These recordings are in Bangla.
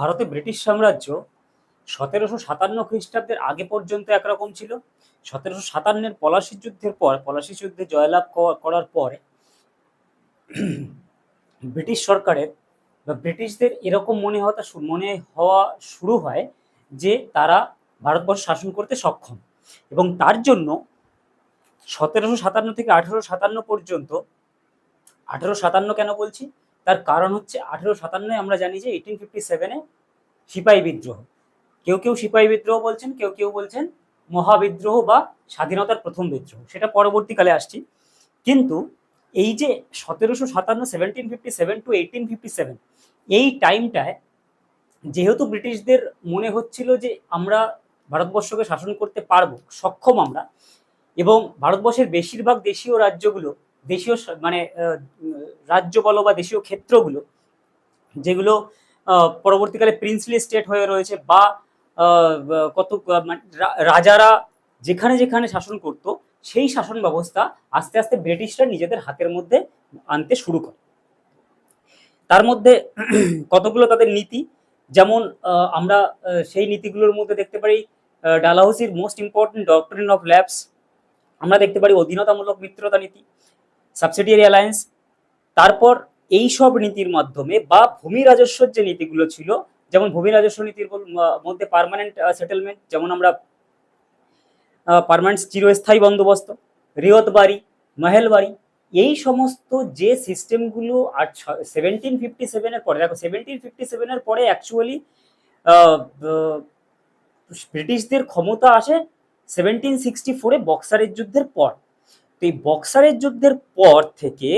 ভারতে ব্রিটিশ সাম্রাজ্য সতেরোশো সাতান্ন খ্রিস্টাব্দের আগে পর্যন্ত একরকম ছিল। সতেরোশো সাতান্নের পলাশি যুদ্ধের পর, পলাশি যুদ্ধে জয়লাভ করার পরে ব্রিটিশ সরকারের বা ব্রিটিশদের এরকম মনে হওয়া মনে হওয়া শুরু হয় যে তারা ভারতবর্ষ শাসন করতে সক্ষম। এবং তার জন্য সতেরোশো সাতান্ন থেকে আঠেরো সাতান্ন পর্যন্ত আঠেরো সাতান্ন কেন বলছি? তার কারণ হচ্ছে আঠেরো সাতান্নয় আমরা জানি যে এইটিন ফিফটি সেভেনে সিপাহী বিদ্রোহ। কেউ কেউ সিপাহী বিদ্রোহ বলছেন, কেউ কেউ বলছেন মহাবিদ্রোহ বা স্বাধীনতার প্রথম বিদ্রোহ। সেটা পরবর্তীকালে আসছি। কিন্তু এই যে সতেরোশো সাতান্ন seventeen fifty seven to eighteen fifty seven এই টাইমটায় যেহেতু ব্রিটিশদের মনে হচ্ছিল যে আমরা ভারতবর্ষকে শাসন করতে পারব, সক্ষম আমরা, এবং ভারতবর্ষের বেশিরভাগ দেশীয় রাজ্যগুলো দেশীয় মানে রাজ্য বলো বা দেশীয় ক্ষেত্রগুলো, যেগুলো পরবর্তীকালে প্রিন্সলি স্টেট হয়ে রয়েছে বা কত মানে রাজারা যেখানে যেখানে শাসন করত, সেই শাসন ব্যবস্থা আস্তে আস্তে ব্রিটিশরা নিজেদের হাতের মধ্যে আনতে শুরু করে। তার মধ্যে কতগুলো তাদের নীতি, যেমন আমরা সেই নীতিগুলোর মধ্যে দেখতে পারি ডালাহৌসির most important doctrine of lapse আমরা দেখতে পারি অধীনতামূলক মিত্রতা নীতি সাবসিডিয়ারি অ্যালায়েন্স তারপর এই সব নীতির মাধ্যমে বা ভূমি রাজস্বর যে নীতিগুলো ছিল, যেমন ভূমি রাজস্ব নীতির মধ্যে পার্মানেন্ট সেটেলমেন্ট যেমন আমরা পার্মানেন্ট চিরস্থায়ী বন্দোবস্ত, রিয়ত বাড়ি, মহেল বাড়ি, এই সমস্ত যে সিস্টেমগুলো আর সেভেন্টিন ফিফটি সেভেনের পরে, দেখো সেভেন্টিন ফিফটি সেভেনের পরে অ্যাকচুয়ালি ব্রিটিশদের ক্ষমতা আসে সেভেন্টিন সিক্সটি ফোরে বক্সারের যুদ্ধের পর। তো এই বক্সারের যুদ্ধের পর থেকে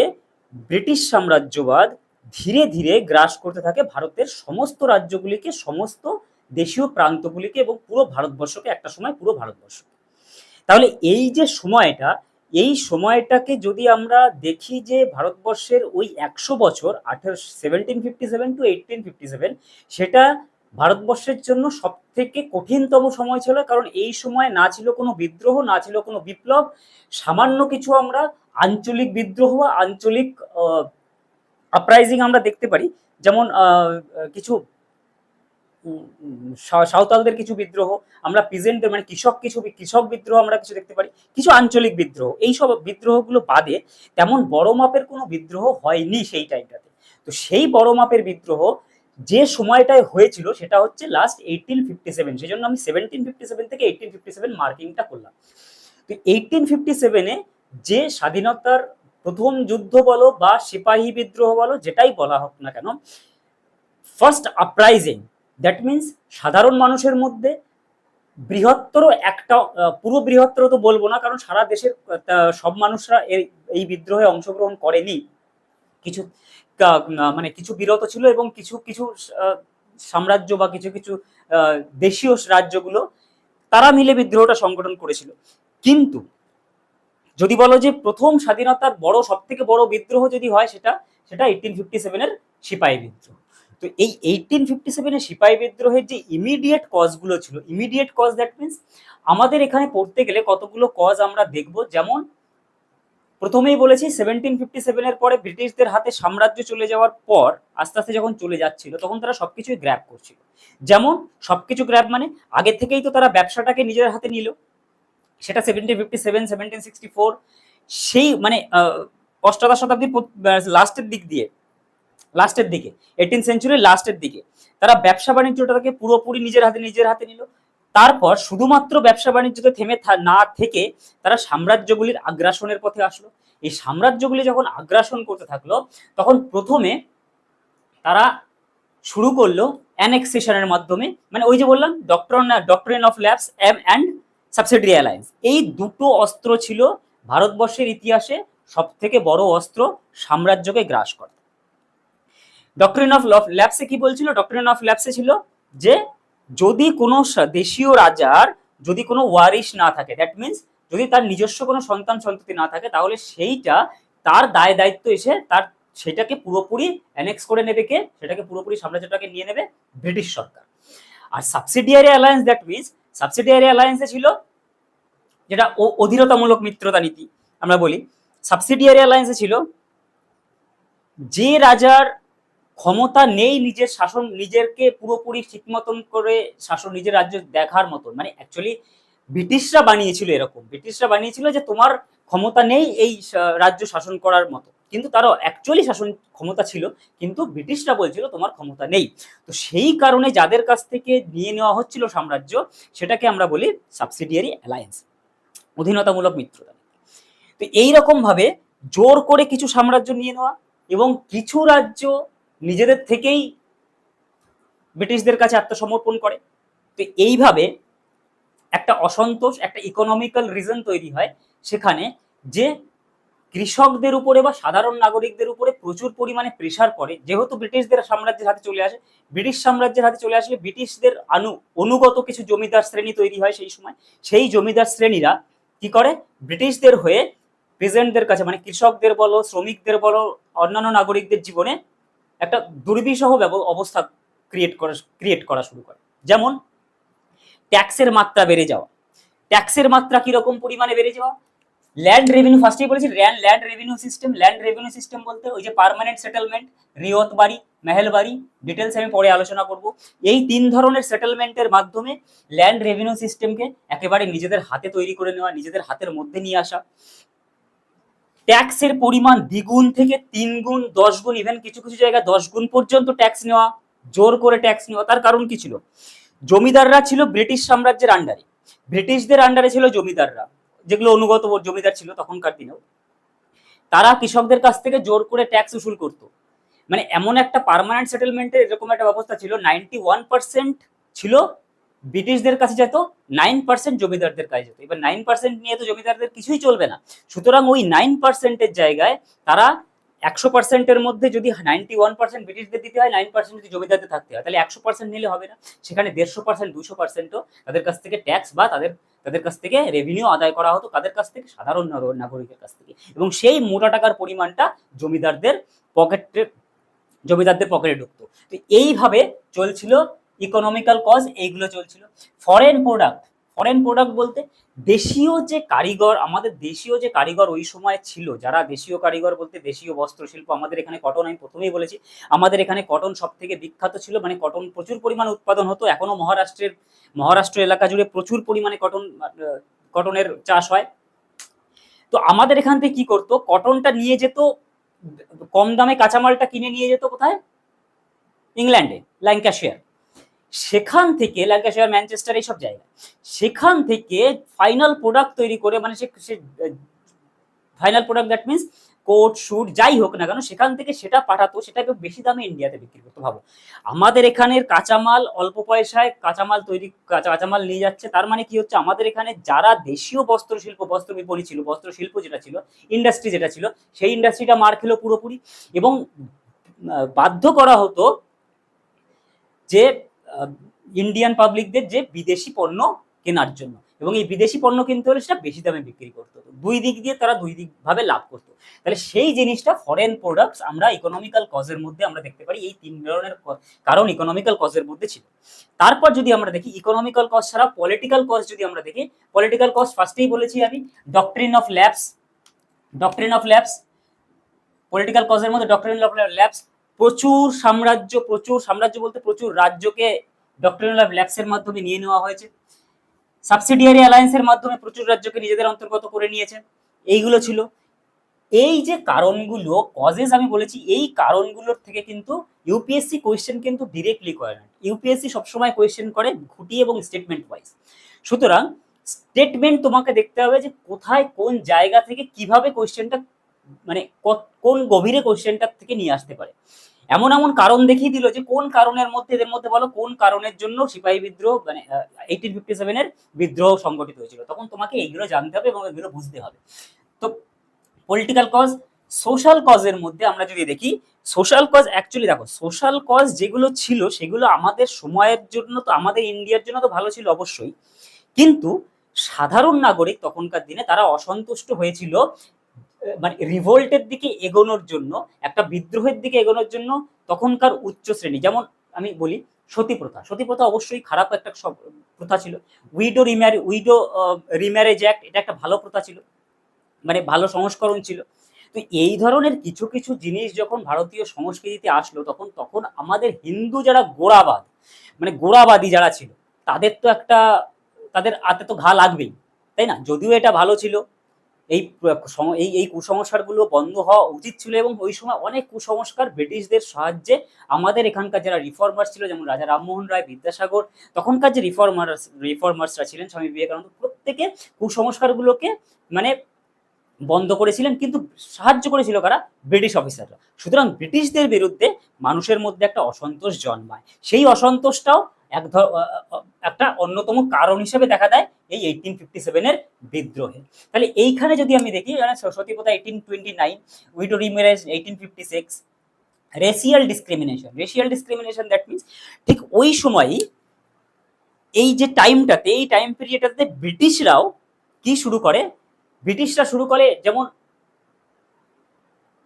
ব্রিটিশ সাম্রাজ্যবাদ ধীরে ধীরে গ্রাস করতে থাকে ভারতের সমস্ত রাজ্যগুলিকে, সমস্ত দেশীয় প্রান্তগুলিকে এবং পুরো ভারতবর্ষকে, একটা সময় পুরো ভারতবর্ষ তাহলে এই যে সময়টা, এই সময়টাকে যদি আমরা দেখি যে ভারতবর্ষের ওই একশো বছর, আঠেরো seventeen fifty seven to eighteen fifty seven সেটা ভারতবর্ষের জন্য সব থেকে কঠিনতম সময় ছিল, কারণ এই সময় না ছিল কোনো বিদ্রোহ, না ছিল কোনো বিপ্লব। সামান্য কিছু আমরা আঞ্চলিক বিদ্রোহ বা আঞ্চলিক আপ্রাইজিং আমরা দেখতে পারি। যেমন কিছু সাঁওতালদের কিছু বিদ্রোহ, আমরা পিজেন্টদের মানে কৃষক কিছু, কৃষক বিদ্রোহ আমরা কিছু দেখতে পারি। কিছু আঞ্চলিক বিদ্রোহ, এই সব বিদ্রোহগুলো বাদে তেমন বড় মাপের কোনো বিদ্রোহ হয়নি সেই টাইমটাতে তো সেই বড় মাপের বিদ্রোহ যে সময়টায় হয়েছিল সেটা হচ্ছে লাস্ট এইটিন ফিফটি সেভেন সেই জন্য আমি সেভেন্টিন ফিফটি সেভেন থেকে এইটিন ফিফটি সেভেন মার্কিংটা করলাম। তো এইটিন ফিফটি সেভেনে যে স্বাধীনতার প্রথম যুদ্ধ বলো বা সিপাহী বিদ্রোহ বলো, যেটাই বলা হোক না কেন ফার্স্ট আপরাইজিং দ্যাট মিন্স সাধারণ মানুষের মধ্যে বৃহত্তর একটা পুরো বৃহত্তর তো বলব না, কারণ সারা দেশের সব মানুষরা এই বিদ্রোহে অংশগ্রহণ করেনি। কিছু মানে কিছু বিরত ছিল এবং কিছু কিছু সাম্রাজ্য বা কিছু কিছু দেশীয় রাজ্যগুলো, তারা মিলে বিদ্রোহটা সংগঠন করেছিল। কিন্তু, যদি বলো যে প্রথম স্বাধীনতার বড় সব থেকে বড় বিদ্রোহ যদি হয় সেটা সেটা এইটিন ফিফটি সেভেনের সিপাহী বিদ্রোহ। তো এই এইটিন ফিফটি সেভেনের সিপাহী বিদ্রোহের যে ইমিডিয়েট কজগুলো ছিল ইমিডিয়েট কজ দ্যাট মিনস আমাদের এখানে পড়তে গেলে কতগুলো কজ আমরা দেখব? যেমন প্রথমেই বলেছি সেভেন্টিন ফিফটি সেভেনের পরে ব্রিটিশদের হাতে সাম্রাজ্য চলে যাওয়ার পর আস্তে আস্তে যখন চলে যাচ্ছিল, তখন তারা সবকিছুই গ্র্যাব করছিল। যেমন সবকিছু গ্র্যাব মানে আগে থেকেই তো তারা ব্যবসাটাকে নিজের হাতে নিল। সেটা seventeen fifty seven seventeen sixty four সেই মানে অষ্টাদশ শতাব্দীর লাস্টের দিক দিয়ে লাস্টের দিকে এইটিন সেঞ্চুরির লাস্টের দিকে, তারা ব্যবসা বাণিজ্যটাকে পুরোপুরি নিজের হাতে নিজের হাতে নিল। তারপর শুধুমাত্র ব্যবসা বাণিজ্যতে থেমে না থেকে তারা সাম্রাজ্যগুলির আগ্রাসনের পথে আসলো। এই সাম্রাজ্যগুলি যখন আগ্রাসন করতে থাকল, তখন প্রথমে তারা শুরু করল অ্যানেক্সেশনের মাধ্যমে। মানে ওই যে বললাম doctor doctrine of lapse um and subsidiary alliance এই দুটো অস্ত্র ছিল ভারতবর্ষের ইতিহাসে সব থেকে বড় অস্ত্র সাম্রাজ্যকে গ্রাস করে। ডক্টরিন অফ ল্যাবসে কি বলছিল? ডক্টরিন অফ ল্যাবসে ছিল যে যদি কোনো দেশীয় রাজার যদি কোনো ওয়ারিশ না থাকে দ্যাট মিন্স যদি তার নিজস্ব কোনো সন্তান সন্ততি না থাকে, তাহলে সেইটা তার দায় দায়িত্ব এসে তার সেটাকে পুরোপুরি অ্যানেক্স করে নেবে কে? সেটাকে পুরোপুরি সাম্রাজ্যটাকে নিয়ে নেবে ব্রিটিশ সরকার। আর subsidiary alliance that means subsidiary অ্যালায়েন্সে ছিল যেটা ও- অধীরতামূলক মিত্রতা নীতি, আমরা বলি। সাবসিডিয়ারি অ্যালায়েন্সে ছিল যে রাজার ক্ষমতা নেই নিজের শাসন, নিজেরকে পুরোপুরি ঠিক মতন করে শাসন নিজের রাজ্য দেখার মতন। মানে অ্যাকচুয়ালি ব্রিটিশরা বানিয়েছিল এরকম। ব্রিটিশরা বানিয়েছিল যে তোমার ক্ষমতা নেই এই রাজ্য শাসন করার মতো। কিন্তু তারও অ্যাকচুয়ালি শাসন ক্ষমতা ছিল, কিন্তু ব্রিটিশরা বলছিল তোমার ক্ষমতা নেই। তো সেই কারণে যাদের কাছ থেকে নিয়ে নেওয়া হচ্ছিল সাম্রাজ্য, সেটাকে আমরা বলি সাবসিডিয়ারি অ্যালায়েন্স অধীনতামূলক মিত্রতা। তো এইরকম ভাবে জোর করে কিছু সাম্রাজ্য নিয়ে নেওয়া এবং কিছু রাজ্য নিজেদের থেকেই ব্রিটিশদের কাছে আত্মসমর্পণ করে। তো এইভাবে একটা অসন্তোষ, একটা ইকোনমিক্যাল রিজন তৈরি হয় সেখানে যে কৃষকদের উপরে বা সাধারণ নাগরিকদের উপরে প্রচুর পরিমাণে প্রেশার পড়ে যেহেতু ব্রিটিশদের সাম্রাজ্যের হাতে চলে আসে, ব্রিটিশ সাম্রাজ্যের হাতে চলে আসলে ব্রিটিশদের আনু, অনুগত কিছু জমিদার শ্রেণি তৈরি হয় সেই সময়। সেই জমিদার শ্রেণীরা কি করে? ব্রিটিশদের হয়ে প্রেজেন্টদের কাছে মানে কৃষকদের বলো, শ্রমিকদের বলো, অন্যান্য নাগরিকদের জীবনে একটা দুর্বিষহ অবস্থা ক্রিয়েট করা ক্রিয়েট করা শুরু করে। যেমন ট্যাক্সের মাত্রা বেড়ে যাওয়া। ট্যাক্সের মাত্রা কীরকম পরিমাণে বেড়ে যাওয়া? ল্যান্ড রেভিনিউ ফার্স্টেই বলেছি land land revenue system land revenue system বলতে ওই যে পার্মানেন্ট সেটেলমেন্ট রিয়ত বাড়ি, মেহেল বাড়ি ডিটেলস আমি পরে আলোচনা করব। এই তিন ধরনের সেটেলমেন্টের মাধ্যমে ল্যান্ড রেভিনিউ সিস্টেমকে একেবারে নিজেদের হাতে তৈরি করে নেওয়া, নিজেদের হাতের মধ্যে নিয়ে আসা। ট্যাক্সের পরিমাণ দ্বিগুণ থেকে তিন গুণ দশ গুণ ইভেন কিছু কিছু জায়গায় দশ গুণ পর্যন্ত ট্যাক্স নেওয়া, জোর করে ট্যাক্স নেওয়া, তার কারণ কি ছিল? জমিদাররা ছিল ব্রিটিশ সাম্রাজ্যের আন্ডারে ব্রিটিশদের আন্ডারে ছিল জমিদাররা, যেগুলো অনুগত জমিদার ছিল তখনকার দিনেও। তারা কৃষকদের কাছ থেকে জোর করে ট্যাক্স উসুল করতো। মানে এমন একটা পার্মানেন্ট সেটেলমেন্টের এরকম একটা ব্যবস্থা ছিল নাইনটি ছিল ব্রিটিশদের কাছে যেত নাইন পার্সেন্ট জমিদারদের কাছে যেত। এবার নাইন পার্সেন্ট নিয়ে তো জমিদারদের কিছুই চলবে না। সুতরাং ওই নাইন পার্সেন্টের জায়গায় তারা একশো পার্সেন্টের মধ্যে যদি নাইনটি ওয়ান পার্সেন্ট ব্রিটিশদের দিতে হয় নাইন পার্সেন্ট যদি জমিদারদের থাকতে হয়, তাহলে একশো পার্সেন্ট নিলে হবে না। সেখানে দেড়শো পার্সেন্ট দুশো পার্সেন্টও তাদের কাছ থেকে ট্যাক্স বা তাদের তাদের কাছ থেকে রেভিনিউ আদায় করা হতো, তাদের কাছ থেকে, সাধারণ নাগরিকের কাছ থেকে। এবং সেই মোটা টাকার পরিমাণটা জমিদারদের পকেটে জমিদারদের পকেটে ঢুকতো। তো এইভাবে চলছিল ইকোনমিক্যাল কজ এইগুলো চলছিল। ফরেন প্রোডাক্ট ফরেন প্রোডাক্ট বলতে দেশীয় যে কারিগর, আমাদের দেশীয় যে কারিগর ওই সময় ছিল, যারা দেশীয় কারিগর বলতে দেশীয় বস্ত্র শিল্প আমাদের এখানে কটন আমি প্রথমেই বলেছি, আমাদের এখানে কটন সব থেকে বিখ্যাত ছিল মানে কটন প্রচুর পরিমাণে উৎপাদন হতো, এখনও মহারাষ্ট্রের, মহারাষ্ট্র এলাকা জুড়ে প্রচুর পরিমাণে কটন কটনের চাষ হয়। তো আমাদের এখান থেকে কি করতো কটনটা নিয়ে যেত, কম দামে কাঁচামালটা কিনে নিয়ে যেত কোথায়? ইংল্যান্ডে ল্যাঙ্কাশিয়ার সেখান থেকে, ল্যাঙ্কাশিয়ার, ম্যানচেস্টার, এইসব জায়গা সেখান থেকে ফাইনাল প্রোডাক্ট তৈরি করে মানে সে final product that means coat suit যাই হোক না কেন, সেখান থেকে সেটা পাঠাতো, সেটাকে বেশি দামে ইন্ডিয়াতে বিক্রি করতো, ভাবো। আমাদের এখানের কাঁচামাল অল্প পয়সায় কাঁচামাল তৈরি, কাঁচা, কাঁচামাল নিয়ে যাচ্ছে, তার মানে কি হচ্ছে, আমাদের এখানে যারা দেশীয় বস্ত্র শিল্প বস্ত্র বিপণী ছিল বস্ত্র শিল্প যেটা ছিল ইন্ডাস্ট্রি যেটা ছিল, সেই ইন্ডাস্ট্রিটা মার খেলো পুরোপুরি এবং বাধ্য করা হতো যে ইন্ডিয়ান পাবলিকদের যে বিদেশি পণ্য কেনার জন্য। এবং এই বিদেশি পণ্য কিনতে হলে সেটা বেশি দামে বিক্রি করতো দুই দিক দিয়ে তারা দুই দিক ভাবে লাভ করতো। তাহলে সেই জিনিসটা ফরেন প্রোডাক্টস আমরা ইকোনমিক্যাল কজের মধ্যে আমরা দেখতে পারি। এই তিন ধরনের কারণ ইকোনমিক্যাল কজের মধ্যে ছিল। তারপর যদি আমরা দেখি ইকোনমিক্যাল কজ ছাড়া পলিটিক্যাল কজ যদি আমরা দেখি পলিটিক্যাল কজ ফার্স্টেই বলেছি আমি doctrine of lapse doctrine of lapse political কজের মধ্যে ডক্ট্রিন অফ ল্যাবস প্রচুর সাম্রাজ্য প্রচুর সাম্রাজ্য বলতে প্রচুর রাজ্যকে ডক্ট্রিন অফ ল্যাবসের মাধ্যমে নিয়ে নেওয়া হয়েছে। সাবসিডিয়ারি অ্যালায়েন্সের মাধ্যমে প্রচুর রাজ্যকে নিজেদের অন্তর্গত করে নিয়েছে। এইগুলো ছিল। এই যে কারণগুলো কজেস আমি বলেছি, এই কারণগুলোর থেকে কিন্তু ইউপিএসসি কোয়েশ্চেন কিন্তু ডিরেক্টলি করে না। ইউপিএসসি সবসময় কোয়েশ্চেন করে ঘুটি এবং স্টেটমেন্ট ওয়াইজ সুতরাং স্টেটমেন্ট তোমাকে দেখতে হবে যে কোথায় কোন জায়গা থেকে কীভাবে কোয়েশ্চেনটা মানে কোন গভীরে কোয়েশ্চেনটা থেকে নিয়ে আসতে পারে? এমন এমন কারণ দেখিয়ে দিল যে কোন কারণের মধ্যে, এদের মধ্যে বলো, কোন কারণের জন্য সিপাহী বিদ্রোহ মানে এইটিন ফিফটি সেভেনের বিদ্রোহ সংগঠিত হয়েছিল। তখন তোমাকে এইগুলো জানতে হবে এবং এগুলো বুঝতে হবে। তো পলিটিক্যাল কজ সোশ্যাল কজের মধ্যে আমরা যদি দেখি সোশ্যাল কজ অ্যাকচুয়ালি দেখো সোশ্যাল কজ যেগুলো ছিল, সেগুলো আমাদের সময়ের জন্য তো, আমাদের ইন্ডিয়ার জন্য তো ভালো ছিল অবশ্যই। কিন্তু সাধারণ নাগরিক তখনকার দিনে তারা অসন্তুষ্ট হয়েছিল মানে রিভোল্টের দিকে এগোনোর জন্য, একটা বিদ্রোহের দিকে এগোনোর জন্য তখনকার উচ্চ শ্রেণি, যেমন আমি বলি সতী প্রথা। সতী প্রথা অবশ্যই খারাপ একটা প্রথা ছিল। Widow remarry, widow remarriage act এটা একটা ভালো প্রথা ছিল। মানে ভালো সংস্করণ ছিল। তো এই ধরনের কিছু কিছু জিনিস যখন ভারতীয় সংস্কৃতিতে আসলো, তখন তখন আমাদের হিন্দু যারা গোড়াবাদ মানে গোড়াবাদী যারা ছিল, তাদের তো একটা, তাদের হাতে তো ঘা লাগবেই, তাই না? যদিও এটা ভালো ছিল এই এই এই কুসংস্কারগুলো বন্ধ হওয়া উচিত ছিল এবং ওই সময় অনেক কুসংস্কার ব্রিটিশদের সাহায্যে আমাদের এখানকার যারা রিফর্মার ছিল, যেমন রাজা রামমোহন রায়, বিদ্যাসাগর, তখনকার যে রিফর্মার রিফর্মার্সরা ছিলেন, স্বামী বিবেকানন্দ, প্রত্যেকে কুসংস্কারগুলোকে মানে বন্ধ করেছিলেন, কিন্তু সাহায্য করেছিল কারা? ব্রিটিশ অফিসাররা সুতরাং ব্রিটিশদের বিরুদ্ধে মানুষের মধ্যে একটা অসন্তোষ জন্মায়। সেই অসন্তোষটাও এক একটা অন্যতম কারণ হিসেবে দেখা দেয় এই এইটিন ফিফটি সেভেনের বিদ্রোহে। তাহলে এইখানে যদি আমি দেখি মানে সতীপথা eighteen twenty nine widow remarriage eighteen fifty six racial discrimination racial discrimination that means ঠিক ওই সময়ই এই যে টাইমটাতে এই টাইম পিরিয়ডটাতে ব্রিটিশরাও কি শুরু করে? ব্রিটিশরা শুরু করে যেমন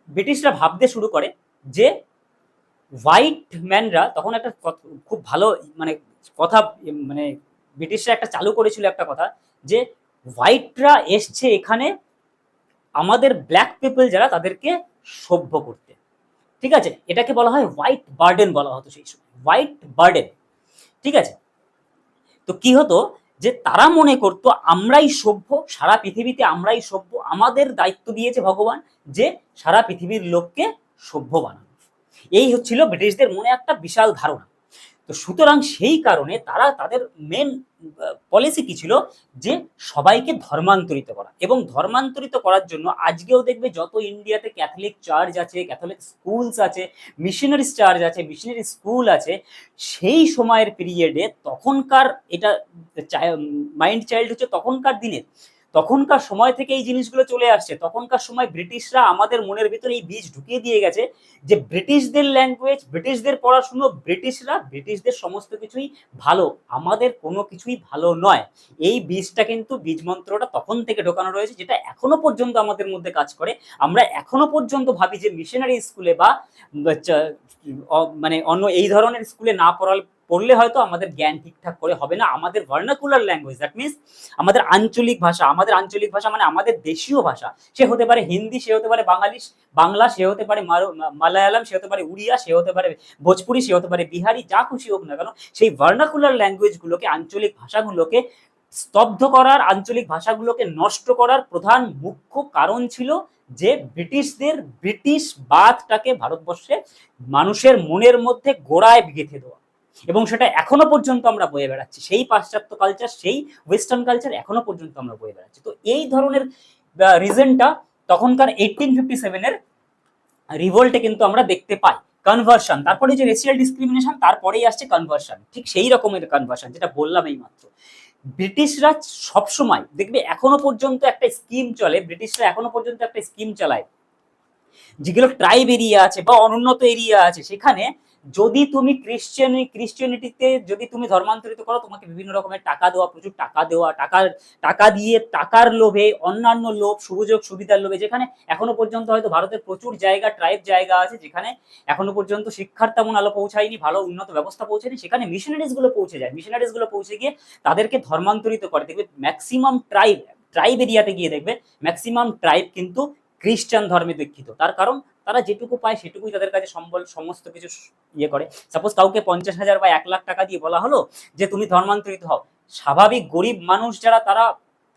ব্রিটিশরা ভাবতে শুরু করে যে হোয়াইট ম্যানরা তখন একটা খুব ভালো মানে কথা মানে ব্রিটিশরা একটা চালু করেছিল একটা কথা যে হোয়াইটরা এসছে এখানে আমাদের ব্ল্যাক পিপল যারা তাদেরকে সভ্য করতে। ঠিক আছে? এটাকে বলা হয় হোয়াইট বার্ডেন বলা হতো সেই সময়। White burden. ঠিক আছে? তো কি হতো? যে তারা মনে করত, আমরাই সভ্য, সারা পৃথিবীতে আমরাই সভ্য। আমাদের দায়িত্ব দিয়েছে ভগবান যে সারা পৃথিবীর লোককে সভ্য বানানো এই হচ্ছিল ব্রিটিশদের মনে একটা বিশাল ধারণা। তো সুতরাং সেই কারণে তারা তাদের মেন পলিসি কি ছিল? যে সবাইকে ধর্মান্তরিত করা। এবং ধর্মান্তরিত করার জন্য আজকেও দেখবে যত ইন্ডিয়াতে ক্যাথলিক চার্চ আছে, ক্যাথলিক স্কুলস আছে মিশনারি চার্চ আছে মিশনারি স্কুল আছে, সেই সময়ের পিরিয়ডে তখনকার এটা মাইন্ড চাইল্ড হচ্ছে তখনকার দিনের তখনকার সময় থেকে এই জিনিসগুলো চলে আসছে। তখনকার সময় ব্রিটিশরা আমাদের মনের ভিতরে এই বীজ ঢুকিয়ে দিয়ে গেছে যে ব্রিটিশদের ল্যাঙ্গুয়েজ ব্রিটিশদের পড়াশুনো, ব্রিটিশরা ব্রিটিশদের সমস্ত কিছুই ভালো, আমাদের কোনো কিছুই ভালো নয়। এই বীজটা কিন্তু বীজ মন্ত্রটা তখন থেকে ঢোকানো রয়েছে, যেটা এখনও পর্যন্ত আমাদের মধ্যে কাজ করে। আমরা এখনও পর্যন্ত ভাবি যে মিশনারি স্কুলে বা মানে অন্য এই ধরনের স্কুলে না পড়াল পড়লে হয়তো আমাদের জ্ঞান ঠিকঠাক করে হবে না। আমাদের ভার্নাকুলার ল্যাঙ্গুয়েজ দ্যাট মিনস আমাদের আঞ্চলিক ভাষা, আমাদের আঞ্চলিক ভাষা মানে আমাদের দেশীয় ভাষা। সে হতে পারে হিন্দি, সে হতে পারে বাঙালি, বাংলা, সে হতে পারে মালায়ালাম, সে হতে পারে উড়িয়া, সে হতে পারে ভোজপুরি, সে হতে পারে বিহারি, যা খুশি হোক না কেন, সেই ভার্নাকুলার ল্যাঙ্গুয়েজগুলোকে আঞ্চলিক ভাষাগুলোকে স্তব্ধ করার, আঞ্চলিক ভাষাগুলোকে নষ্ট করার প্রধান মুখ্য কারণ ছিল যে ব্রিটিশদের ব্রিটিশ বাদটাকে ভারতবর্ষে মানুষের মনের মধ্যে গোড়ায় গেঁথে দেওয়া। এবং সেটা এখনও পর্যন্ত আমরা বয়ে বেড়াচ্ছি। সেই পাশ্চাত্য কালচার সেই ওয়েস্টার্ন কালচার এখনও পর্যন্ত আমরা বয়ে বেড়াচ্ছি। তো এই ধরনের রিজনটা তখনকার এইটিন ফিফটি সেভেনের রিভোল্টে কিন্তু আমরা দেখতে পাই। কনভার্সন তারপরে যে রেসিয়াল ডিসক্রিমিনেশন তারপরেই আসছে কনভার্সন ঠিক সেই রকমের কনভার্সন যেটা বললাম এই মাত্র ব্রিটিশরা সবসময়, দেখবে এখনও পর্যন্ত একটা স্কিম চলে, ব্রিটিশরা এখনও পর্যন্ত একটা স্কিম চালায়। যেগুলো ট্রাইব এরিয়া আছে বা অনুন্নত এরিয়া আছে, সেখানে যদি তুমি ক্রিশ্চিয়ান ক্রিশ্চিয়ানিটিতে যদি তুমি ধর্মান্তরিত করো, তোমাকে বিভিন্ন রকমের টাকা দেওয়া, প্রচুর টাকা দেওয়া, টাকার, টাকা দিয়ে টাকার লোভে, অন্যান্য লোভ, সুযোগ, সুবিধার লোভে, যেখানে এখনও পর্যন্ত হয়তো ভারতের প্রচুর জায়গা ট্রাইব জায়গা আছে, যেখানে এখনও পর্যন্ত শিক্ষার তেমন আলো পৌঁছায়নি, ভালো উন্নত ব্যবস্থা পৌঁছায়নি, সেখানে মিশনারিজগুলো পৌঁছে যায়। মিশনারিজগুলো পৌঁছে গিয়ে তাদেরকে ধর্মান্তরিত করে। দেখবে ম্যাক্সিমাম ট্রাইব ট্রাইব এরিয়াতে গিয়ে দেখবে ম্যাক্সিমাম ট্রাইব কিন্তু খ্রিস্টান ধর্মে দীক্ষিত। তার কারণ তারা যেটুকু পায় সেটুকুই তাদের কাছে সম্বল, সমস্ত কিছু ইয়ে করে। সাপোজ কাউকে পঞ্চাশ হাজার বা এক লাখ টাকা দিয়ে বলা হলো যে, তুমি ধর্মান্তরিত হও। স্বাভাবিক গরিব মানুষ যারা, তারা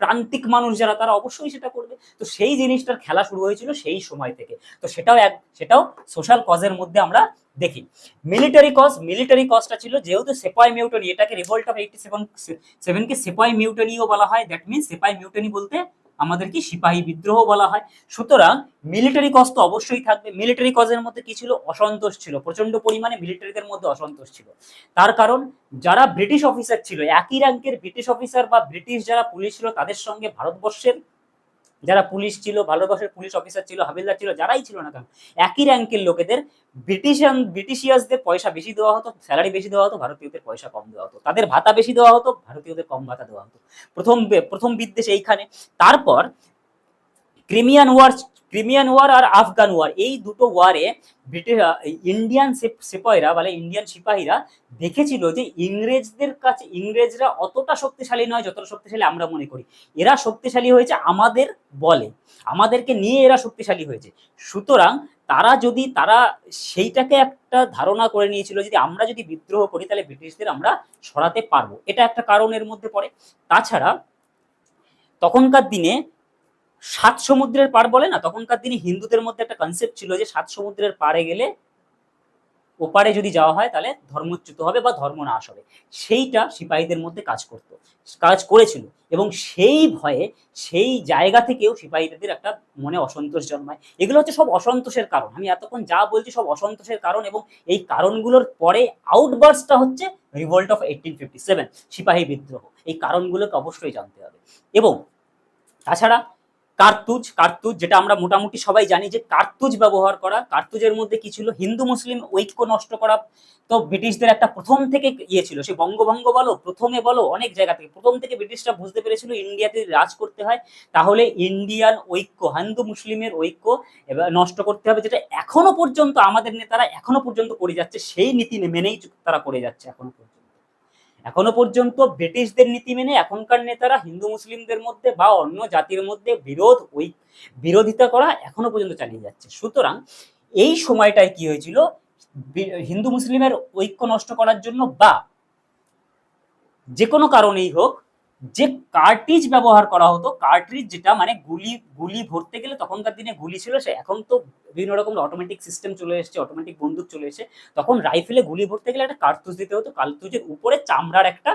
প্রান্তিক মানুষ যারা, তারা অবশ্যই সেটা করবে। তো সেই জিনিসটার খেলা শুরু হয়েছিল সেই সময় থেকে। তো সেটাও এক, সেটাও সোশ্যাল কজের মধ্যে আমরা দেখি। মিলিটারি কজ মিলিটারি কজটা ছিল যেহেতু সেপাই মিউটনি এটাকে রিভোল্ট অফ এইটটি সেভেন সেভেনকে সেপাই মিউটনিও বলা হয়। দ্যাট মিনস সেপাই মিউটনি বলতে আমাদের কি সিপাহী বিদ্রোহ বলা হয়। সুতরাং মিলিটারি কজ তো অবশ্যই থাকবে। মিলিটারি কজের মধ্যে কি ছিল? অসন্তোষ ছিল। প্রচণ্ড পরিমাণে মিলিটারিদের মধ্যে অসন্তোষ ছিল। তার কারণ যারা ব্রিটিশ অফিসার ছিল, একই র্যাঙ্কের ব্রিটিশ অফিসার বা ব্রিটিশ যারা পুলিশ ছিল, তাদের সঙ্গে ভারতবর্ষের যারা পুলিশ ছিল ভালোবাসার পুলিশ অফিসার ছিল, হাবিলদার ছিল, যারাই ছিল না কেন, একই র্যাঙ্কের লোকেদের ব্রিটিশিয়ান ব্রিটিশিয়াসদের পয়সা বেশি দেওয়া হতো স্যালারি বেশি দেওয়া হতো, ভারতীয়দের পয়সা কম দেওয়া হতো। তাদের ভাতা বেশি দেওয়া হতো, ভারতীয়দের কম ভাতা দেওয়া হতো। প্রথম প্রথম বিদ্বেষ এইখানে। তারপর ক্রিমিয়ান ওয়ার ক্রিমিয়ান ওয়ার আর আফগান ওয়ার এই দুটো ওয়ারে ব্রিটিশ ইন্ডিয়ান সিপাহীরা মানে ইন্ডিয়ান সিপাহীরা দেখেছিল যে ইংরেজদের কাছে, ইংরেজরা অতটা শক্তিশালী নয় যতটা শক্তিশালী আমরা মনে করি। এরা শক্তিশালী হয়েছে আমাদের বলে। আমাদেরকে নিয়ে এরা শক্তিশালী হয়েছে। সুতরাং তারা যদি, তারা সেইটাকে একটা ধারণা করে নিয়েছিল যদি আমরা যদি বিদ্রোহ করি তাহলে ব্রিটিশদের আমরা সরাতে পারব। এটা একটা কারণের মধ্যে পড়ে। তাছাড়া তখনকার দিনে সাত সমুদ্রের পার বলে না, তখনকার দিনে হিন্দুদের মধ্যে একটা কনসেপ্ট ছিল যে সাত সমুদ্রের পারে গেলে ওপারে যদি যাওয়া হয় তাহলে ধর্মচ্যুত হবে বা ধর্ম নাশ হবে। সেইটা সিপাহীদের মধ্যে কাজ করতো, কাজ করেছিল এবং সেই ভয়ে সেই জায়গা থেকেও সিপাহীদের একটা মনে অসন্তোষ জন্মায়। এগুলো হচ্ছে সব অসন্তোষের কারণ। আমি এতক্ষণ যা বলছি সব অসন্তোষের কারণ এবং এই কারণগুলোর পরে আউটবার্সটা হচ্ছে revolt of eighteen fifty seven সিপাহী বিদ্রোহ। এই কারণগুলোকে অবশ্যই জানতে হবে। এবং তাছাড়া কার্তুজ কার্তুজ যেটা আমরা মোটামুটি সবাই জানি যে কার্তুজ ব্যবহার করা। কার্তুজের মধ্যে কি ছিল? হিন্দু, মুসলিম ঐক্য নষ্ট করা। তো ব্রিটিশদের একটা প্রথম থেকে ইয়ে ছিল। সে বঙ্গভঙ্গ বলো, প্রথমে বলো, অনেক জায়গা থেকে। প্রথম থেকে ব্রিটিশরা বুঝতে পেরেছিল ইন্ডিয়াতে রাজ করতে হয়। তাহলে ইন্ডিয়ান ঐক্য, হিন্দু, মুসলিমের ঐক্য নষ্ট করতে হবে, যেটা এখনও পর্যন্ত আমাদের নেতারা এখনও পর্যন্ত করে যাচ্ছে। সেই নীতি মেনেই তারা করে যাচ্ছে এখনও পর্যন্ত। এখনও পর্যন্ত ব্রিটিশদের নীতি মেনে এখনকার নেতারা হিন্দু মুসলিমদের মধ্যে বা অন্য জাতির মধ্যে বিরোধ, ওই বিরোধিতা করা এখনও পর্যন্ত চালিয়ে যাচ্ছে। সুতরাং এই সময়টায় কি হয়েছিল? হিন্দু মুসলিমের ঐক্য নষ্ট করার জন্য বা যে কোনো কারণেই হোক যে কার্টিজ ব্যবহার করা হতো কার্টিজ যেটা মানে গুলি গুলি ভরতে গেলে তখনকার দিনে গুলি ছিল, সে এখন তো বিভিন্ন রকম অটোমেটিক সিস্টেম চলে এসেছে অটোমেটিক বন্দুক চলে এসেছে। তখন রাইফেলে গুলি ভরতে গেলে একটা কার্তুজ দিতে হতো কার্তুজের উপরে চামড়ার একটা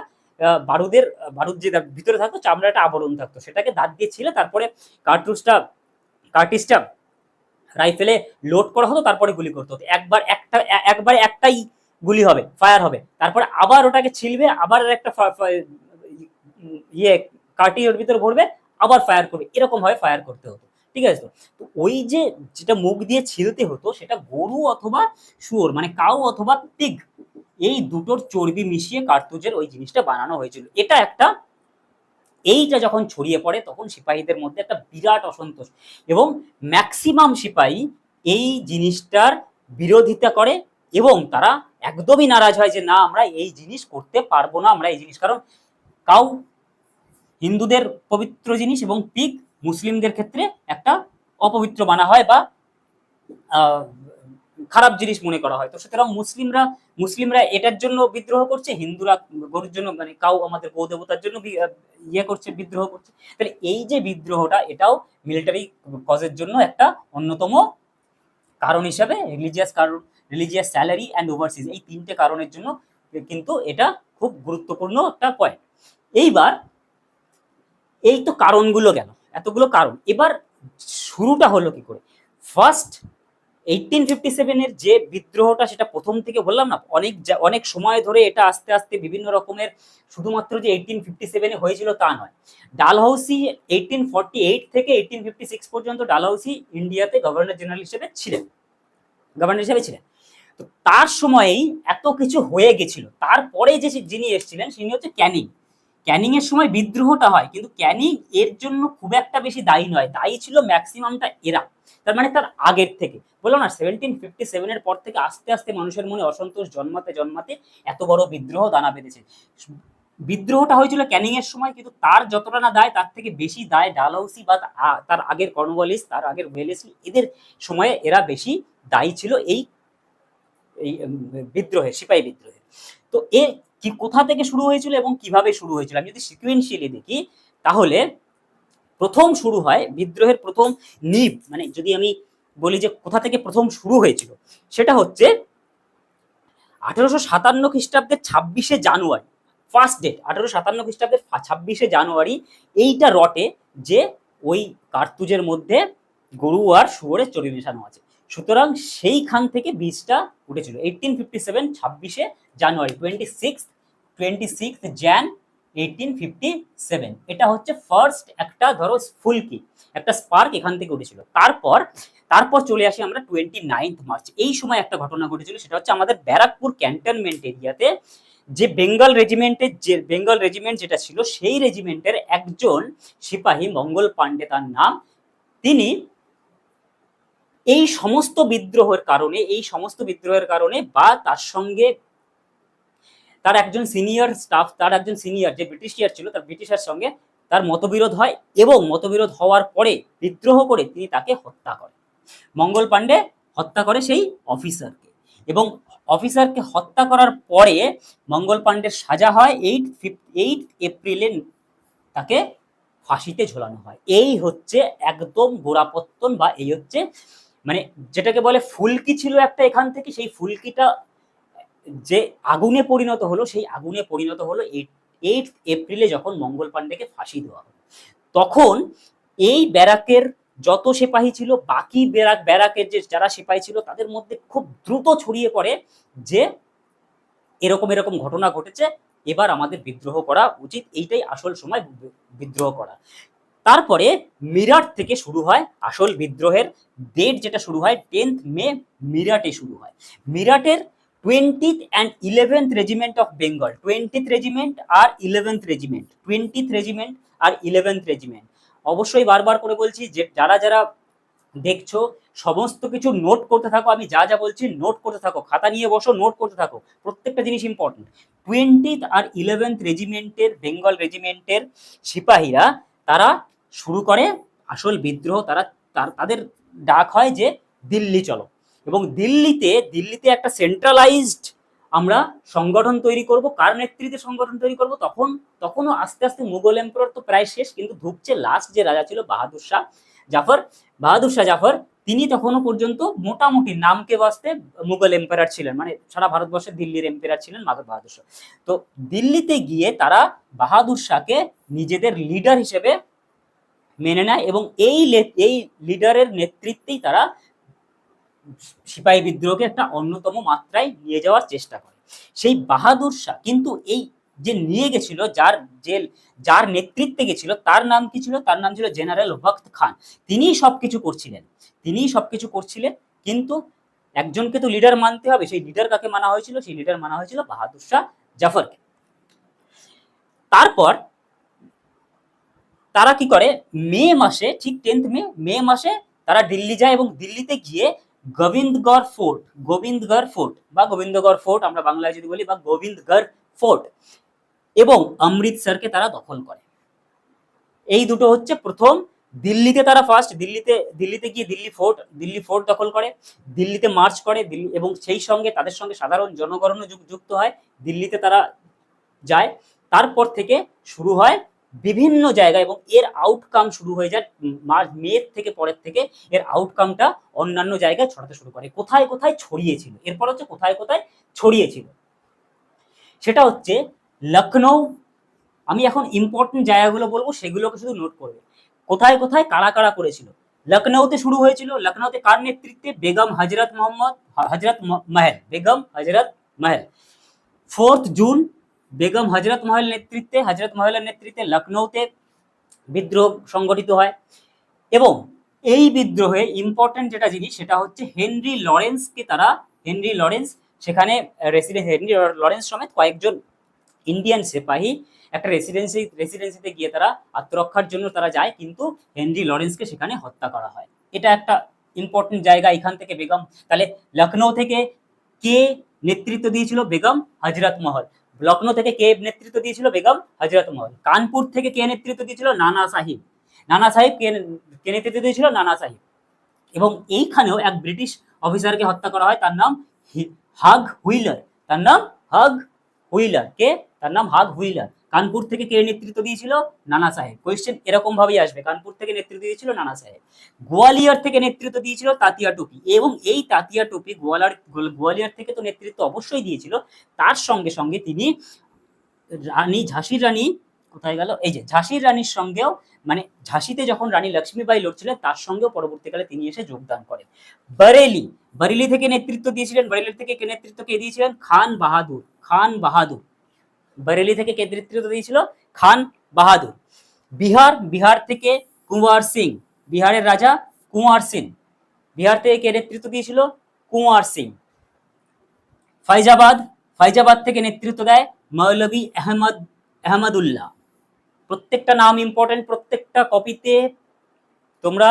বারুদের, বারুদ যে ভিতরে থাকতো, চামড়ার একটা আবরণ থাকতো। সেটাকে দাঁত দিয়ে ছিলে তারপরে কার্তুজটা কার্টিজটা রাইফেলে লোড করা হতো, তারপরে গুলি করতে হতো। একবার একটা, একবার একটাই গুলি হবে ফায়ার হবে। তারপরে আবার ওটাকে ছিলবে, আবার একটা ইয়ে কার্টি ওর ভিতরে ভরবে, আবার ফায়ার করবে। এরকম ভাবে ফায়ার করতে হতো। ঠিক আছে তো? ওই যে যেটা মুখ দিয়ে ছিলতে হতো, সেটা গরু অথবা শুয়োর মানে কাউ অথবা পিগ এই দুটোর চর্বি মিশিয়ে কার্তুজের ওই জিনিসটা বানানো হয়েছিল। এটা একটা, এইটা যখন ছড়িয়ে পড়ে, তখন সিপাহীদের মধ্যে একটা বিরাট অসন্তোষ। এবং ম্যাক্সিমাম সিপাহী এই জিনিসটার বিরোধিতা করে এবং তারা একদমই নারাজ হয় যে, না, আমরা এই জিনিস করতে পারব না, আমরা এই জিনিস। কারণ কাউ হিন্দুদের পবিত্র জিনিস এবং পিক মুসলিমদের ক্ষেত্রে একটা অপবিত্র মানা হয় বা খারাপ জিনিস মনে করা হয়। তো সুতরাং মুসলিমরা মুসলিমরা এটার জন্য বিদ্রোহ করছে, হিন্দুরা গরুর জন্য মানে কাউ আমাদের গৌ দেবতার জন্য ইয়ে করছে, বিদ্রোহ করছে। তাহলে এই যে বিদ্রোহটা, এটাও মিলিটারি কজের জন্য একটা অন্যতম কারণ হিসাবে রিলিজিয়াস কারণ রিলিজিয়াস স্যালারি অ্যান্ড ওভারসিজ এই তিনটে কারণের জন্য কিন্তু এটা খুব গুরুত্বপূর্ণ একটা পয়েন্ট এইবার এই তো কারণগুলো গেল, এতগুলো কারণ। এবার শুরুটা হলো কি করে? ফার্স্ট এইটিন ফিফটি সেভেনের যে বিদ্রোহটা সেটা প্রথম থেকে বললাম না, অনেক অনেক সময় ধরে এটা আস্তে আস্তে বিভিন্ন রকমের শুধুমাত্র যে এইটিন ফিফটি সেভেনে হয়েছিল তা নয়। ডালহাউসি এইটিন ফর্টি এইট থেকে এইটিন ফিফটি সিক্স পর্যন্ত ডালহাউসি ইন্ডিয়াতে গভর্নর জেনারেল হিসেবে ছিলেন। গভর্নর হিসেবে ছিলেন। তো তার সময়েই এত কিছু হয়ে গেছিল। তারপরে যে যিনি এসেছিলেন, তিনি হচ্ছে ক্যানিং। ক্যানিং এর সময় বিদ্রোহটা হয়, কিন্তু ক্যানিং এর জন্য খুব একটা বেশি দায়ী নয়। দায়ী ছিল ম্যাক্সিমামটা এরা। তার মানে তার আগের থেকে। বললাম না সেভেন্টিন ফিফটি সেভেনের পর থেকে আস্তে আস্তে মানুষের মনে অসন্তোষ জন্মাতে জন্মাতে এত বড় বিদ্রোহ দানা বেঁধেছে। বিদ্রোহটা হয়েছিল ক্যানিং এর সময়, কিন্তু তার যতটা না দায়, তার থেকে বেশি দায় ডালহাউসি বা তার আগের কর্নওয়ালিস তার আগের ওয়েলেসলি এদের সময়ে এরা বেশি দায়ী ছিল এই এই বিদ্রোহে, সিপাহী বিদ্রোহে। তো এ কি কোথা থেকে শুরু হয়েছিল এবং কীভাবে শুরু হয়েছিল? আমি যদি সিকুয়েন্সিয়ালি দেখি, তাহলে প্রথম শুরু হয় বিদ্রোহের প্রথম নিব। মানে যদি আমি বলি যে কোথা থেকে প্রথম শুরু হয়েছিল, সেটা হচ্ছে আঠারোশো সাতান্ন খ্রিস্টাব্দের ছাব্বিশে জানুয়ারি ফার্স্ট ডেট আঠারোশো সাতান্ন খ্রিস্টাব্দের ছাব্বিশে জানুয়ারি, এইটা রটে যে ওই কার্তুজের মধ্যে গরু আর শুয়োরের চর্বি মেশানো আছে। সুতরাং সেইখান থেকে বীজটা উঠেছিল। এইটিন ফিফটি সেভেন ছাব্বিশে জানুয়ারি twenty six twenty six Jan eighteen fifty seven এটা হচ্ছে ফার্স্ট একটা ধরো ফুলকি, একটা স্পার্ক এখান থেকে উঠেছিল। তারপর তারপর চলে আসি আমরা টোয়েন্টি মার্চ এই সময় একটা ঘটনা ঘটেছিল, সেটা হচ্ছে আমাদের ব্যারাকপুর ক্যান্টনমেন্ট এরিয়াতে যে বেঙ্গল রেজিমেন্টের যে বেঙ্গল রেজিমেন্ট যেটা ছিল, সেই রেজিমেন্টের একজন সিপাহী মঙ্গল পান্ডে তার নাম। তিনি এই সমস্ত বিদ্রোহের কারণে, এই সমস্ত বিদ্রোহের কারণে বা তার সঙ্গে তার একজন সিনিয়র স্টাফ তার একজন সিনিয়র যে ব্রিটিশিয়ার ছিল, তার ব্রিটিশের সঙ্গে তার মতবিরোধ হয় এবং মতবিরোধ হওয়ার পরে বিদ্রোহ করে তিনি তাকে হত্যা করেন। মঙ্গল পাণ্ডে হত্যা করে সেই অফিসারকে এবং অফিসারকে হত্যা করার পরে মঙ্গল পাণ্ডের সাজা হয় এইট এইট এপ্রিলে তাকে ফাঁসিতে ঝোলানো হয়। এই হচ্ছে একদম গোড়াপত্তন বা এই হচ্ছে মানে যেটাকে বলে ফুলকি ছিল একটা এখান থেকে, সেই ফুলকিটা যে আগুনে পরিণত হলো, সেই আগুনে পরিণত হলো এইট এপ্রিলে যখন মঙ্গল পাণ্ডেকে ফাঁসি দেওয়া হলো। তখন এই ব্যারাকের যত সিপাহী ছিল, বাকি ব্যারাক, ব্যারাকের যে যারা সিপাহী ছিল, তাদের মধ্যে খুব দ্রুত ছড়িয়ে পড়ে যে এরকম এরকম ঘটনা ঘটেছে, এবার আমাদের বিদ্রোহ করা উচিত, এইটাই আসল সময় বিদ্রোহ করা। তারপরে মিরাট থেকে শুরু হয় আসল বিদ্রোহের ডেট যেটা শুরু হয় টেন্থ মে মিরাটে শুরু হয়। মিরাটের twentieth and eleventh regiment of Bengal twentieth regiment R eleventh regiment twentieth regiment আর ইলেভেন্থ রেজিমেন্ট অবশ্যই বারবার করে বলছি যে, যারা যারা দেখছ, সমস্ত কিছু নোট করতে থাকো, আমি যা যা বলছি নোট করতে থাকো। খাতা নিয়ে বসো নোট করতে থাকো। প্রত্যেকটা জিনিস ইম্পর্টেন্ট টোয়েন্টিথ আর ইলেভেন্থ রেজিমেন্টের বেঙ্গল রেজিমেন্টের সিপাহীরা, তারা শুরু করে আসল বিদ্রোহ তারা, তাদের ডাক হয় যে, দিল্লি চলো। এবং দিল্লিতে দিল্লিতে একটা সেন্ট্রালাইজড আমরা সংগঠন তৈরি করব। কার নেতৃত্বে সংগঠন তৈরি করব? তখন, তখনও আস্তে আস্তে মুঘল এম্পারর তো প্রায় শেষ, কিন্তু ধুকছে লাস্ট যে রাজা ছিল বাহাদুর শাহ জাফর, বাহাদুর শাহ জাফর, তিনি তখনও পর্যন্ত মোটামুটি নামকে বাঁচতে মুঘল এম্পায়ার ছিলেন। মানে সারা ভারতবর্ষের দিল্লির এম্পায়ার ছিলেন মাধব বাহাদুর শাহ। তো দিল্লিতে গিয়ে তারা বাহাদুর শাহকে নিজেদের লিডার হিসেবে মেনে নেয় এবং এই এই লিডারের নেতৃত্বেই তারা সিপাহী বিদ্রোহকে একটা অন্যতম মাত্রায় নিয়ে যাওয়ার চেষ্টা করে। সেই বাহাদুর শাহ কিন্তু এই যে নিয়ে গেছিল, যার জেল, যার নেতৃত্বে গেছিল, তার নাম কি ছিল? তার নাম ছিল জেনারেল ওয়াক্ত খান। তিনিই সবকিছু করছিলেন। তিনিই সবকিছু করছিলেন, কিন্তু একজনকে তো লিডার মানতে হবে। সেই লিডার কাকে মানা হয়েছিল? সেই লিডার মানা হয়েছিল বাহাদুর শাহ জাফরকে। তারপর তারা কি করে? মে মাসে, ঠিক টেন্থ মে মে মাসে তারা দিল্লি যায় এবং দিল্লিতে গিয়ে গোবিন্দগড় ফোর্ট গোবিন্দগড় ফোর্ট বা গোবিন্দগড় ফোর্ট আমরা বাংলায় যদি বলি বা গোবিন্দগড় ফোর্ট এবং অমৃতসরকে তারা দখল করে। এই দুটো হচ্ছে প্রথম, দিল্লিতে তারা ফার্স্ট দিল্লিতে দিল্লিতে গিয়ে দিল্লি ফোর্ট দিল্লি ফোর্ট দখল করে, দিল্লিতে মার্চ করে, দিল্লি এবং সেই সঙ্গে তাদের সঙ্গে সাধারণ জনগণও যুক- যুক্ত হয়, দিল্লিতে তারা যায়, তারপর থেকে শুরু হয় বিভিন্ন জায়গায় এবং এর আউটকাম শুরু হয়ে যায় মার্চ, মে থেকে পরের থেকে এর আউটকামটা অন্যান্য জায়গায় ছড়াতে শুরু করে। কোথায় কোথায় ছড়িয়েছিল? এরপর হচ্ছে কোথায় কোথায় ছড়িয়েছিল? সেটা হচ্ছে লখনৌ আমি এখন ইম্পর্টেন্ট জায়গাগুলো বলব, সেগুলোকে শুধু নোট করবে। কোথায় কোথায় কারা কারা করেছিল? লখনৌতে শুরু হয়েছিল। লখনৌতে কার নেতৃত্বে? বেগম হজরত মোহাম্মদ, হজরত মহল। বেগম হজরত মহল। ফোর্থ জুন বেগম হজরত মহল নেতৃত্বে, হজরত মহলের নেতৃত্বে লখনৌতে বিদ্রোহ সংগঠিত হয় এবং এই বিদ্রোহে ইম্পর্টেন্ট যেটা জিনিস সেটা হচ্ছে হেনরি লরেন্সকে তারা, হেনরি লরেন্স, সেখানে রেসিডেন্ট হেনরি লরেন্স সমেত কয়েকজন ইন্ডিয়ান সিপাহী একটা রেসিডেন্সি রেসিডেন্সিতে গিয়ে তারা আত্মরক্ষার জন্য তারা যায়, কিন্তু হেনরি লরেন্সকে সেখানে হত্যা করা হয়। এটা একটা ইম্পর্টেন্ট জায়গা এখান থেকে বেগম। তাহলে লখনৌ থেকে কে নেতৃত্ব দিয়েছিল বেগম? হজরত মহল। লখনৌ থেকে কে নেতৃত্ব দিয়েছিল বেগম? হজরত মহল কানপুর থেকে কে নেতৃত্ব দিয়েছিল? নানা সাহিব। নানা সাহেব কে কে নেতৃত্ব দিয়েছিল? নানা সাহিব। এবং এইখানেও এক ব্রিটিশ অফিসারকে হত্যা করা হয়। তার নাম হাগ হুইলার। তার নাম হাগ হুইলার। কে? তার নাম হাত হুইলার কানপুর থেকে কে নেতৃত্ব দিয়েছিল? নানা সাহেব। কোয়েশ্চেন এরকম ভাবেই আসবে। কানপুর থেকে নেতৃত্ব দিয়েছিল নানা সাহেব। গোয়ালিয়র থেকে নেতৃত্ব দিয়েছিল তাতিয়া টুপি। এবং এই তাতিয়া টুপি গোয়ালার গোয়ালিয়র থেকে তো নেতৃত্ব অবশ্যই দিয়েছিল। তার সঙ্গে সঙ্গে তিনি রানী ঝাঁসির রানী কোথায় গেল? এই যে ঝাঁসির রানীর সঙ্গেও মানে ঝাঁসিতে যখন রানী লক্ষ্মীবাই লড়ছিলেন, তার সঙ্গেও পরবর্তীকালে তিনি এসে যোগদান করেন। বরেলি বরেলি থেকে নেতৃত্ব দিয়েছিলেন। বরেলি থেকে কে নেতৃত্ব কে দিয়েছিলেন? খান বাহাদুর। খান বাহাদুর। বরেলি থেকে কে নেতৃত্ব দিয়েছিল খান বাহাদুর। বিহার বিহার থেকে কুঁয়ার সিং, বিহারের রাজা কুঁয়ার সিং। বিহার থেকে কে নেতৃত্ব দিয়েছিল কুঁয়ার সিং। ফাইজাবাদ ফাইজাবাদ থেকে নেতৃত্ব দেয় মৌলভী আহমদ, আহমদুল্লাহ। প্রত্যেকটা নাম ইম্পর্টেন্ট প্রত্যেকটা কপিতে তোমরা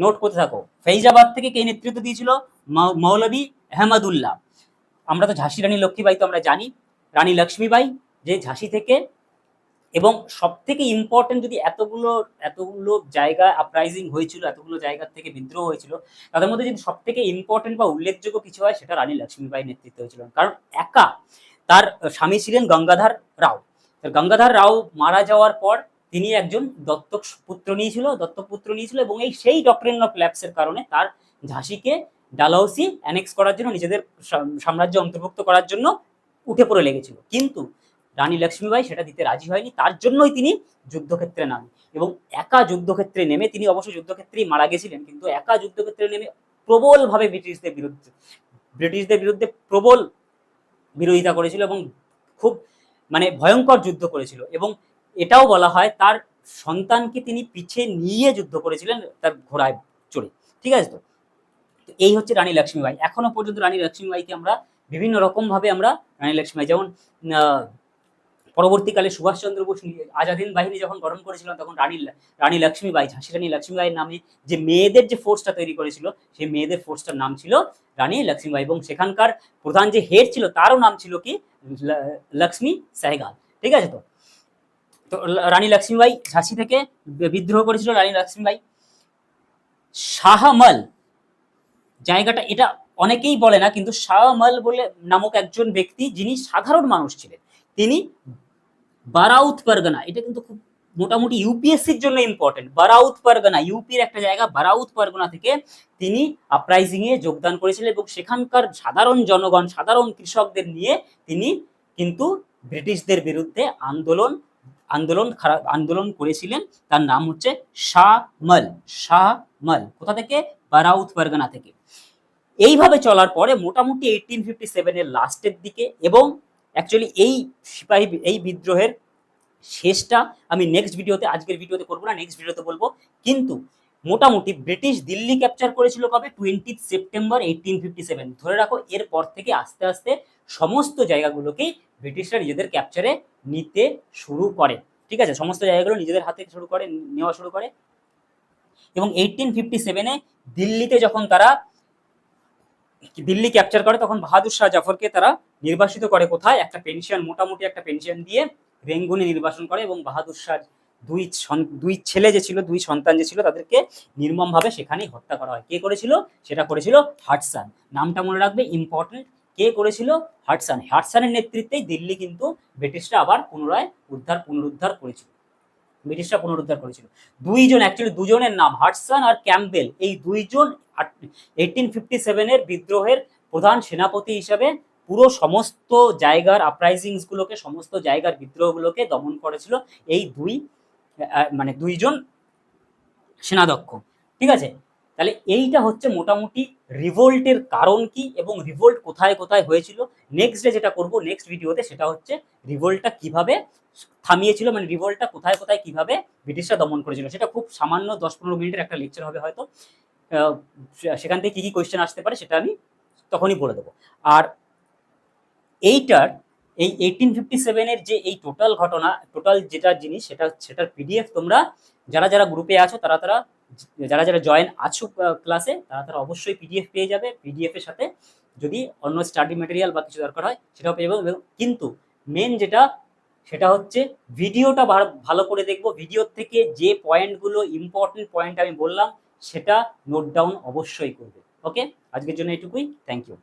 নোট করতে থাকো। ফৈজাবাদ থেকে কে নেতৃত্ব দিয়েছিল? মৌলভী আহমদুল্লাহ। আমরা তো ঝাঁসি রানী লক্ষ্মীবাই তো আমরা জানি। রানী লক্ষ্মীবাই যে ঝাঁসি থেকে এবং সব থেকে ইম্পর্টেন্ট যদি এতগুলো এতগুলো জায়গা আপরাইজিং হয়েছিল, এতগুলো জায়গার থেকে বিদ্রোহ হয়েছিল, তাদের মধ্যে যদি সব থেকে ইম্পর্টেন্ট বা উল্লেখযোগ্য কিছু হয় সেটা রানী লক্ষ্মীবাই নেতৃত্বে হয়েছিল। কারণ একা তার স্বামী ছিলেন গঙ্গাধর রাও। গঙ্গাধর রাও মারা যাওয়ার পর তিনি একজন দত্তক পুত্র নিয়েছিল, দত্তক পুত্র নিয়েছিল এবং এই সেই ডক্টরিন অফ ল্যাপসের কারণে তার ঝাঁসিকে ডালহৌসি অ্যানেক্স করার জন্য, নিজেদের সাম- সাম্রাজ্য অন্তর্ভুক্ত করার জন্য উঠে পড়ে লেগেছিল। কিন্তু রানী লক্ষ্মীবাই সেটা দিতে রাজি হয়নি, তার জন্যই তিনি যুদ্ধক্ষেত্রে নামেন এবং একা যুদ্ধক্ষেত্রে নেমে তিনি অবশ্য যুদ্ধক্ষেত্রেই মারা গেছিলেন, কিন্তু একা যুদ্ধক্ষেত্রে নেমে প্রবলভাবে ব্রিটিশদের বিরুদ্ধে ব্রিটিশদের বিরুদ্ধে প্রবল বিরোধিতা করেছিল এবং খুব মানে ভয়ঙ্কর যুদ্ধ করেছিল। এবং এটাও বলা হয় তার সন্তানকে তিনি পিছে নিয়ে যুদ্ধ করেছিলেন তার ঘোড়ায় চড়ে। ঠিক আছে তো? এই হচ্ছে রানী লক্ষ্মীবাই এখনও পর্যন্ত রানী লক্ষ্মীবাইকে আমরা বিভিন্ন রকম ভাবে আমরা রানী লক্ষ্মীবাই যেমন পরবর্তীকালে সুভাষচন্দ্র বোস আজাদিন বাহিনী যখন গঠন করেছিলেন, তখন রানী রানী লক্ষ্মীবাই ঝাঁসি রানী লক্ষ্মীবাইয়ের নামে যে মেয়েদের যে ফোর্সটা তৈরি করেছিল, সেই মেয়েদের ফোর্সটার নাম ছিল রানী লক্ষ্মীবাই এবং সেখানকার প্রধান যে হেড ছিল, তারও নাম ছিল কি? লক্ষ্মী সেহগাল। ঠিক আছে তো? তো রানী লক্ষ্মীবাই ঝাঁসি থেকে বিদ্রোহ করেছিল রানী লক্ষ্মীবাই শাহমল, জায়গাটা এটা অনেকেই বলে না, কিন্তু শাহমল বলে নামক একজন ব্যক্তি যিনি সাধারণ মানুষ ছিলেন। তিনি বারাউত পরগনা, এটা কিন্তু খুব মোটামুটি ইউপিএসসির জন্য ইম্পর্টেন্ট বারাউত পরগনা ইউপির একটা জায়গা, বারাউত পরগনা থেকে তিনি আপরাইজিং এ যোগদান করেছিলেন এবং সেখানকার সাধারণ জনগণ, সাধারণ কৃষকদের নিয়ে তিনি কিন্তু ব্রিটিশদের বিরুদ্ধে আন্দোলন আন্দোলন খারাপ, আন্দোলন করেছিলেন। তার নাম হচ্ছে শাহমল শাহমল কোথা থেকে? বারাউত পরগনা থেকে। এইভাবে চলার পরে মোটামুটি এইটিন ফিফটি সেভেনের লাস্টের দিকে এবং অ্যাকচুয়ালি এই সিপাহী, এই বিদ্রোহের শেষটা আমি নেক্সট ভিডিওতে আজকের ভিডিওতে করব না নেক্সট ভিডিওতে বলব। কিন্তু মোটামুটি ব্রিটিশ দিল্লি ক্যাপচার করেছিল কবে? Twenty September eighteen fifty seven ধরে রাখো, এরপর থেকে আস্তে আস্তে সমস্ত জায়গাগুলোকেই ব্রিটিশরা নিজেদের ক্যাপচারে নিতে শুরু করে। ঠিক আছে? সমস্ত জায়গাগুলো নিজেদের হাতে শুরু করে, নেওয়া শুরু করে। এবং এইটিন ফিফটি সেভেনে দিল্লিতে যখন তারা দিল্লি ক্যাপচার করে, তখন বাহাদুর শাহ জাফরকে তারা নির্বাসিত করে কোথায়? একটা পেনশন মোটামুটি একটা পেনশন দিয়ে রেঙ্গুনে নির্বাসন করে এবং বাহাদুর শাহ দুই দুই ছেলে যে ছিল, দুই সন্তান যে ছিল, তাদেরকে নির্মমভাবে সেখানেই হত্যা করা হয়। কে করেছিল? সেটা করেছিল হাটসান। নামটা মনে রাখবে ইম্পর্টেন্ট কে করেছিল? হাটসান। হাটসানের নেতৃত্বেই দিল্লি কিন্তু ব্রিটিশরা আবার পুনরায় উদ্ধার, পুনরুদ্ধার করেছিল। ব্রিটিশরা পুনরুদ্ধার করেছিল। দুইজন অ্যাকচুয়ালি দুজনের নাম হাটসান আর ক্যাম্পবেল। এই দুইজন এইটিন ফিফটি সেভেনের বিদ্রোহের প্রধান সেনাপতি হিসাবে পুরো সমস্ত জায়গার আপরাইজিংস গুলোকে সমস্ত জায়গার বিদ্রোহগুলোকে দমন করেছিল এই দুই মানে দুইজন সেনাধ্যক্ষ। ঠিক আছে? তাহলে এইটা হচ্ছে মোটামুটি রিভোল্টের কারণ কি এবং রিভোল্ট কোথায় কোথায় হয়েছিল? নেক্সট ডে যেটা করব নেক্সট ভিডিওতে সেটা হচ্ছে রিভোল্টটা কীভাবে থামিয়েছিল মানে রিভোল্টটা কোথায় কোথায় কীভাবে ব্রিটিশরা দমন করেছিল, সেটা খুব সামান্য দশ পনেরো মিনিটের একটা লেকচার হবে হয়তো। সেখান থেকে কী কী কোয়েশ্চেন আসতে পারে সেটা আমি তখনই বলে দেবো। আর এইটার, এই এইটিন ফিফটি সেভেনের যে এই টোটাল ঘটনা টোটাল যেটা জিনিস, সেটা সেটার পিডিএফ তোমরা যারা যারা গ্রুপে আছো, তারা তারা যারা যারা জয়েন আছো ক্লাসে তারা তারা অবশ্যই পিডিএফ পেয়ে যাবে। পিডিএফের সাথে যদি অন্য স্টাডি মেটেরিয়াল বা কিছু দরকার হয়, সেটাও পেয়ে যাবে। কিন্তু মেন যেটা সেটা হচ্ছে ভিডিওটা ভালো করে দেখব। ভিডিওর থেকে যে পয়েন্টগুলো ইম্পর্টেন্ট পয়েন্ট আমি বললাম, সেটা নোট ডাউন অবশ্যই করবে। ওকে আজকের জন্য এটুকুই। Thank you